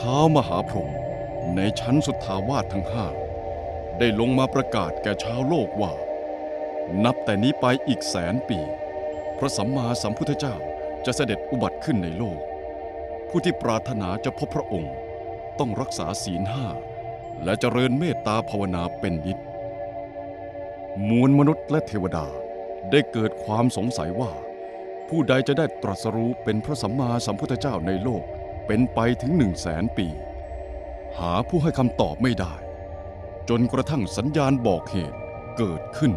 ท้าวมหาพรหมในชั้นสุทธาวาสทั้งห้าได้ลงมาประกาศแก่ชาวโลกว่า นับแต่นี้ไปอีกแสนปี พระสัมมาสัมพุทธเจ้าจะเสด็จอุบัติขึ้นในโลก ผู้ที่ปรารถนาจะพบพระองค์ ต้องรักษาศีลห้าและเจริญเมตตาภาวนาเป็นนิดมวลมนุษย์และเทวดาได้เกิดความสงสัยว่า ผู้ใดจะได้ตรัสรู้เป็นพระสัมมาสัมพุทธเจ้าในโลก เป็นไปถึงหนึ่งแสนปี หาผู้ให้คำตอบไม่ได้ จนกระทั่งสัญญาณบอกเหตุเกิดขึ้น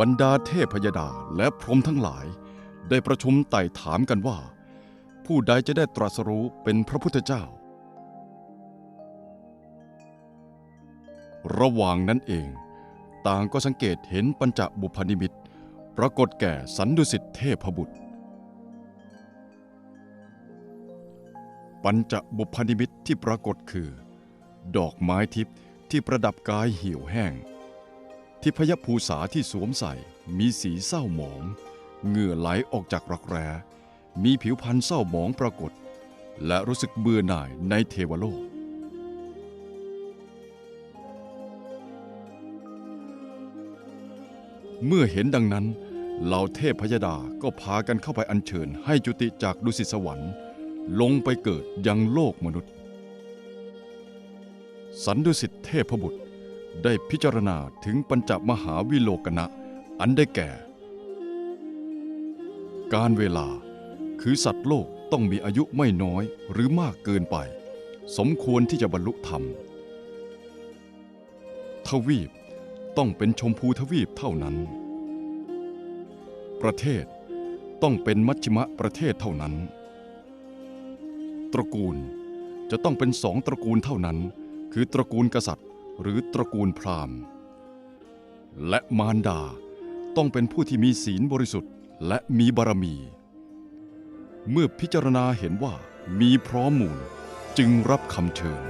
บรรดาเทพยดาและพรหมทั้งหลาย ได้ประชุมไต่ถามกันว่า ผู้ใดจะได้ตรัสรู้เป็นพระพุทธเจ้า ระหว่างนั้นเอง ต่างก็สังเกตเห็นปัญจบุพนิมิตปรากฏแก่สันดุสิตเทพบุตร ปัญจบุพนิมิตที่ปรากฏคือ ดอกไม้ทิพย์ที่ประดับกายเหี่ยวแห้ง ทิพยภูษาที่สวมใส่มีสีเศร้าหมอง เหงื่อไหลออกจากรักแร้ มีผิวพรรณเศร้าหมองปรากฏ และรู้สึกเบื่อหน่ายในเทวโลก เมื่อเห็นดังนั้นเหล่าเทพพยดาก็พากันเข้าไปอัญเชิญให้จุติจากดุสิตสวรรค์ ลงไปเกิดยังโลกมนุษย์ สันดุสิตเทพบุตร ได้พิจารณาถึงปัญจมหาวิโลกนะ อันได้แก่ การเวลาคือสัตว์โลกต้องมีอายุไม่น้อยหรือมากเกินไป สมควรที่จะบรรลุธรรม ทวีปต้องเป็นชมพูทวีปเท่านั้น ประเทศต้องเป็นมัชชิมะประเทศเท่านั้น ตระกูลจะต้องเป็นสองตระกูลเท่านั้น คือตระกูลกษัตริย์ หรือตระกูลพราหมณ์ และมารดาต้องเป็นผู้ที่มีศีลบริสุทธิ์และมีบารมี เมื่อพิจารณาเห็นว่ามีพร้อมมูลจึงรับคำเชิญ